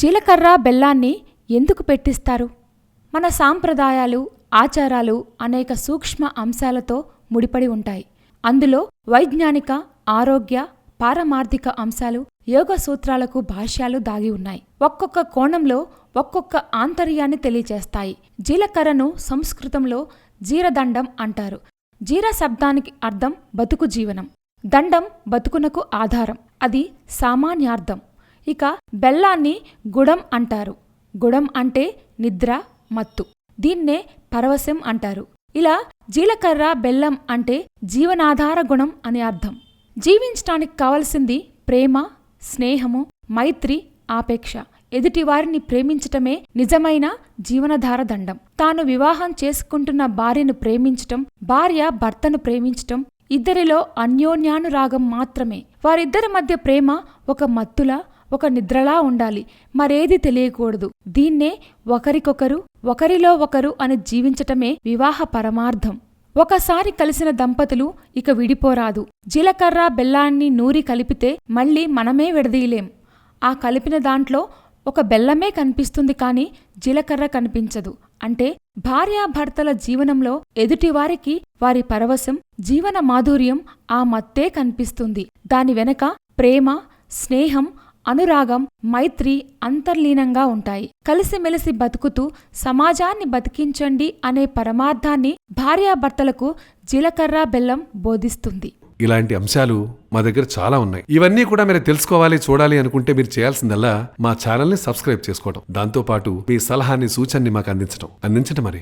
జీలకర్ర బెల్లాన్ని ఎందుకు పెట్టిస్తారు? మన సాంప్రదాయాలు ఆచారాలు అనేక సూక్ష్మ అంశాలతో ముడిపడి ఉంటాయి. అందులో వైజ్ఞానిక ఆరోగ్య పారమార్థిక అంశాలు యోగ సూత్రాలకు భాష్యాలు దాగి ఉన్నాయి. ఒక్కొక్క కోణంలో ఒక్కొక్క ఆంతర్యాన్ని తెలియచేస్తాయి. జీలకర్రను సంస్కృతంలో జీరదండం అంటారు. జీర శబ్దానికి అర్థం బతుకు జీవనం. దండం బతుకునకు ఆధారం. అది సామాన్యార్థం. ఇక బెల్లాన్ని గుడం అంటారు. గుడం అంటే నిద్ర మత్తు. దీన్నే పరవశం అంటారు. ఇలా జీలకర్ర బెల్లం అంటే జీవనాధార గుణం అని అర్థం. జీవించటానికి కావలసింది ప్రేమ స్నేహము మైత్రి ఆపేక్ష. ఎదుటి వారిని ప్రేమించటమే నిజమైన జీవనధార దండం. తాను వివాహం చేసుకుంటున్న భార్యను ప్రేమించటం భార్య భర్తను ప్రేమించటం ఇద్దరిలో అన్యోన్యానురాగం మాత్రమే. వారిద్దరి మధ్య ప్రేమ ఒక మత్తుల ఒక నిద్రలా ఉండాలి. మరేది తెలియకూడదు. దీన్నే ఒకరికొకరు ఒకరిలో ఒకరు అని జీవించటమే వివాహ పరమార్థం. ఒకసారి కలిసిన దంపతులు ఇక విడిపోరాదు. జీలకర్ర బెల్లాన్ని నూరి కలిపితే మళ్ళీ మనమే విడదీయలేం. ఆ కలిపిన దాంట్లో ఒక బెల్లమే కనిపిస్తుంది కాని జీలకర్ర కనిపించదు. అంటే భార్యాభర్తల జీవనంలో ఎదుటివారికి వారి పరవశం జీవన మాధుర్యం ఆ మత్తే కనిపిస్తుంది. దాని వెనక ప్రేమ స్నేహం అనురాగం మైత్రి అంతర్లీనంగా ఉంటాయి. కలిసిమెలిసి బతుకుతూ సమాజాన్ని బతికించండి అనే పరమార్థాన్ని భార్యాభర్తలకు జీలకర్ర బెల్లం బోధిస్తుంది. ఇలాంటి అంశాలు మా దగ్గర చాలా ఉన్నాయి. ఇవన్నీ కూడా మీరు తెలుసుకోవాలి చూడాలి అనుకుంటే మీరు చేయాల్సిందల్లా మా ఛానల్ని సబ్స్క్రైబ్ చేసుకోవడం దాంతోపాటు మీ సలహాని సూచనని మాకు అందించడం అందించడం మరి.